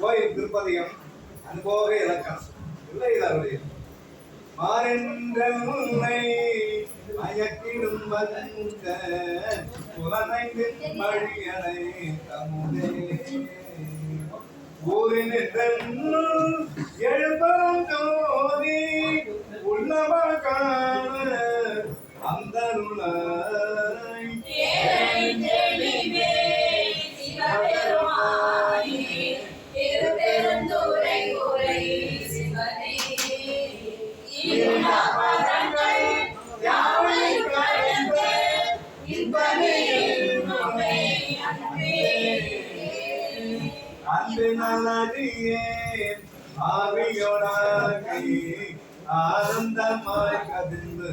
கோயில் திருப்பதியம் அன்போக இலக்கணம். இல்லை இதனுடைய மாறென்றல்லை மயக்கிடும் வந்த புலனைந்தின் மழியனை தமுதே ஊரினில் எழுபம் ஜோதி உள்ளவ காண அந்த அன்பு நல்லடியே ஆவியோடாகி ஆனந்தமாய் கதிர்ந்து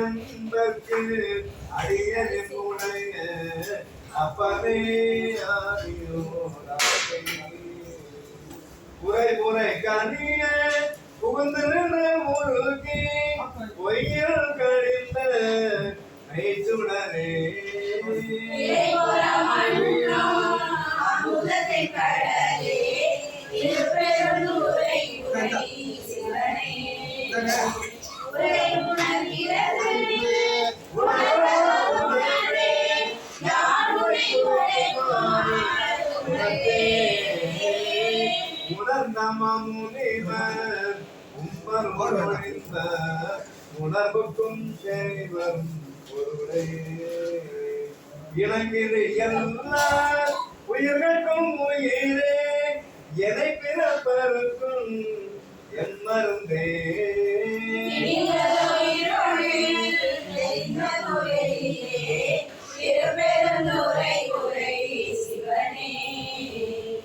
அன்பர்க்கு அடியனின் உடைய அப்பவே ஆவியோடாகி குறை குறை கனிய புகுந்து நின்று முழுகி பொய்யில் கழிந்த மெய்ச்சுடரே. கடலே உணர்வுக்கும் செய்வரும் பொருளே எல்லா உயிர்களுக்கும் உயிரே எதை பிறப்பருக்கும் என் மருந்தே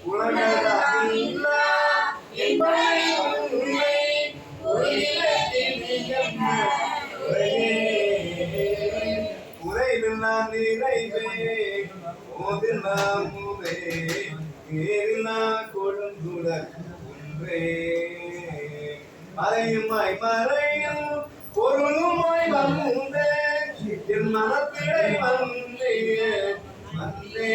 உலகெல்லாம் என்பதை உண்மை உயிரத்தின் ஒன்றே மறையுமாய் மறையும் பொருளுமாய் வந்தே. என் மனத்திடை வந்தே வந்தே.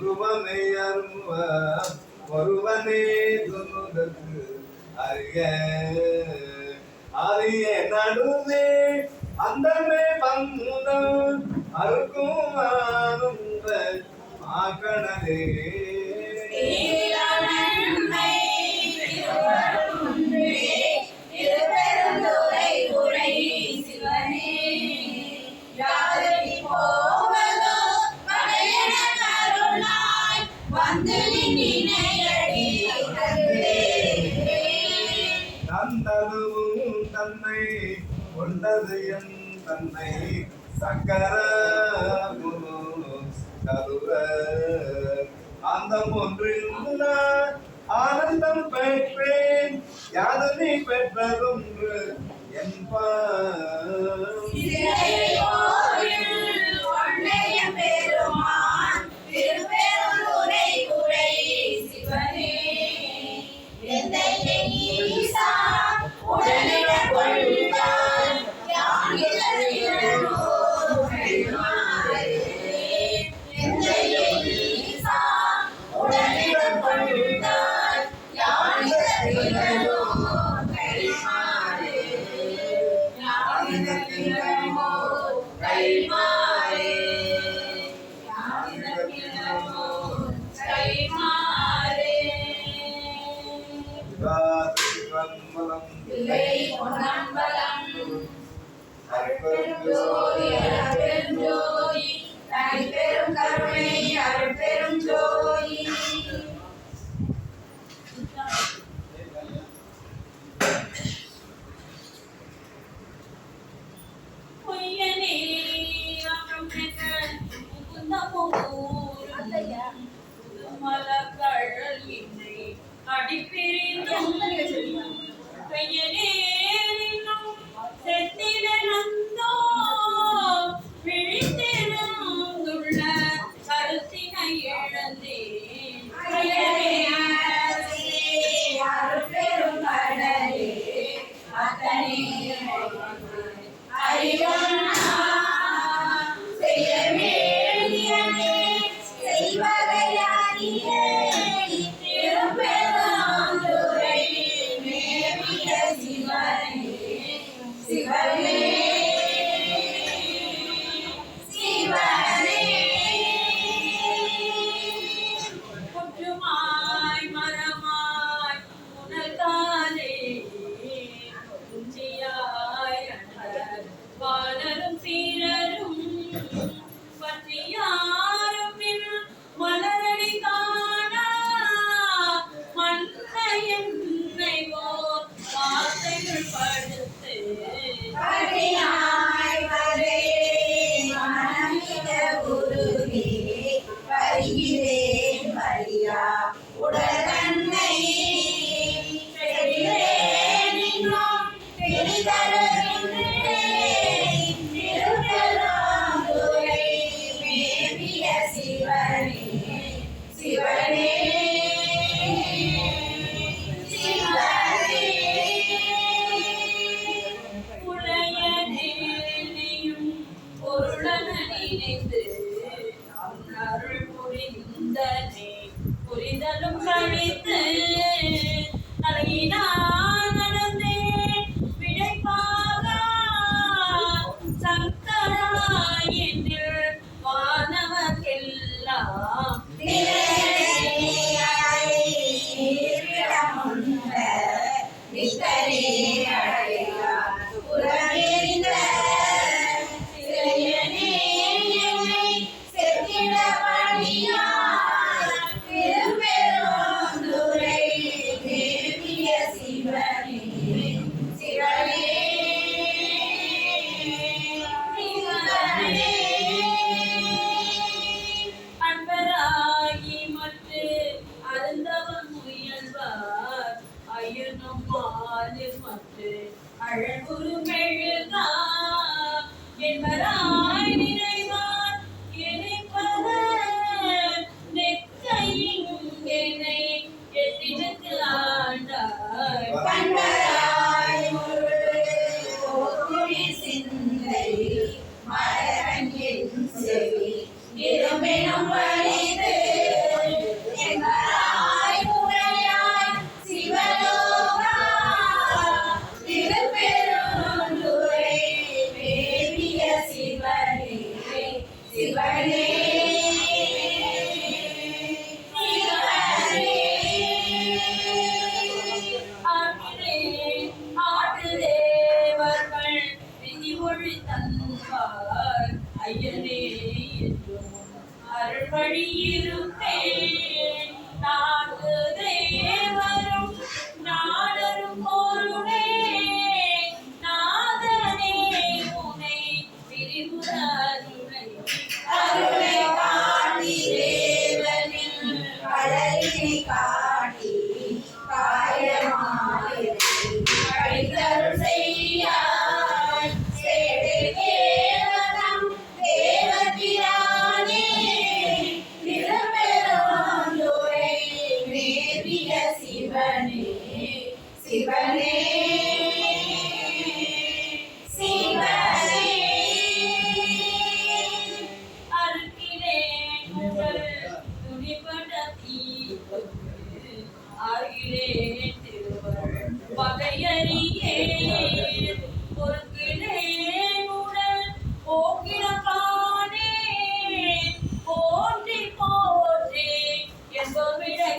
துருவனை அருமுவ ஒருவனே துணுதற்கு அறிய. அறிய நடுவே அந்தமே பங்குதம் அருக்கும் ஆனந்த தந்ததுவும் தன்னை கொண்டது என் தன்னை சக்கர கருவ. அந்தம் ஒன்றில் ஆனந்தம் பெற்றேன். யாதனை பெற்றதும் என்பா. Hallelujah.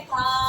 いま。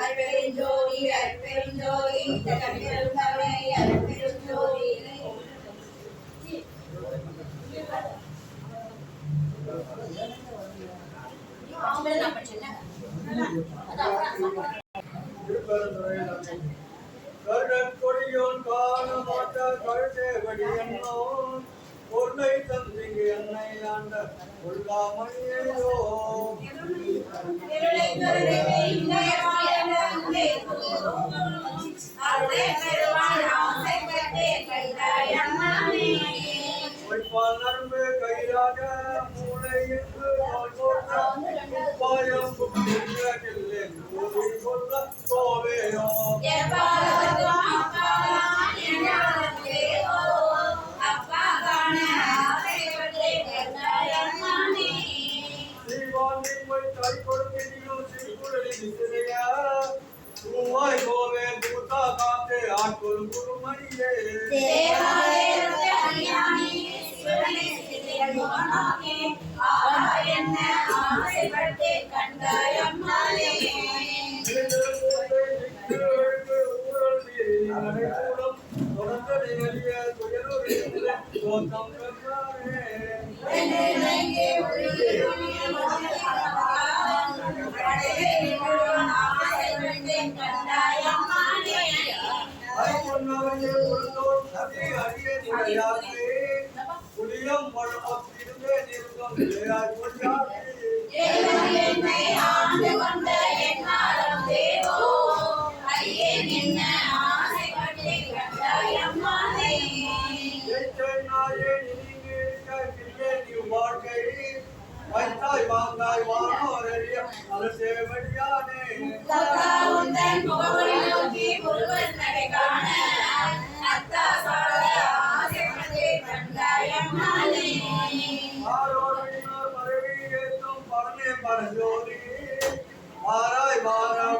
அருப்பெருஞ்சோதி அருப்பெருஞ்சோதி கருணக்கொடியோன் காண கருதேவடி என்னோன் பொருளை தந்திங்கு என்னை ஆண்ட கொள்ளாமணியோ நண்பு கைதாக மூளை என்று பாயம்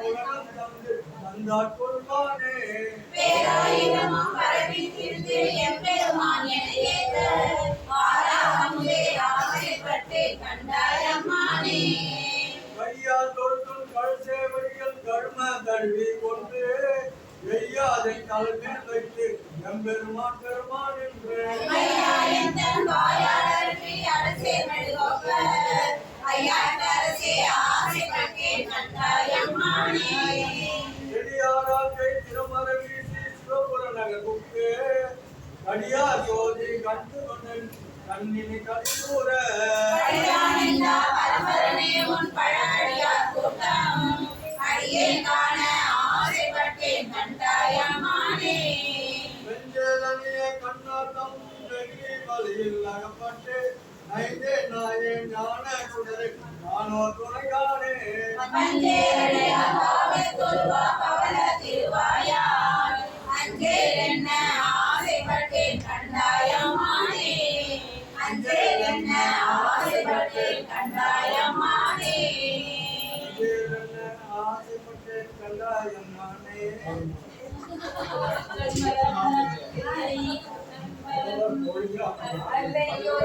வாரா கொள்வானே பேராயிரமும் பரவி எம்பெருமான் என ஏத்த ஆசைப்பட்டு கொண்டு வெய்யாதை வைத்து எம்பெருமான் பெருமான் என்று ஐயா வாயாளருக்கு அரசே மெழுகோப்பர் ஐயா அரசே அம்மானே செடியாராக்கை திருமர உன் பழமடியார் கூட்டம். அடியே காண ஆசைப்பட்டு கண்டாய் வெஞ்சலனிய கண்ணாட்டம் வெள்ளி வழியில் அகப்பட்டு ஐந்தே நாயே ஞான சுடரை நானோ துணையானே மஞ்சேரடையா காவல் தொழுவா பவன திருவாயார் அஞ்சேல் என்ன ஆசைப்பட்டு கண்டாய் அம்மானே அஞ்சேல் என்ன ஆசைப்பட்டு கண்டாய் அம்மானே வெஞ்சலன ஆசைப்பட்டு கல்லாயம்மானே அல்லையோ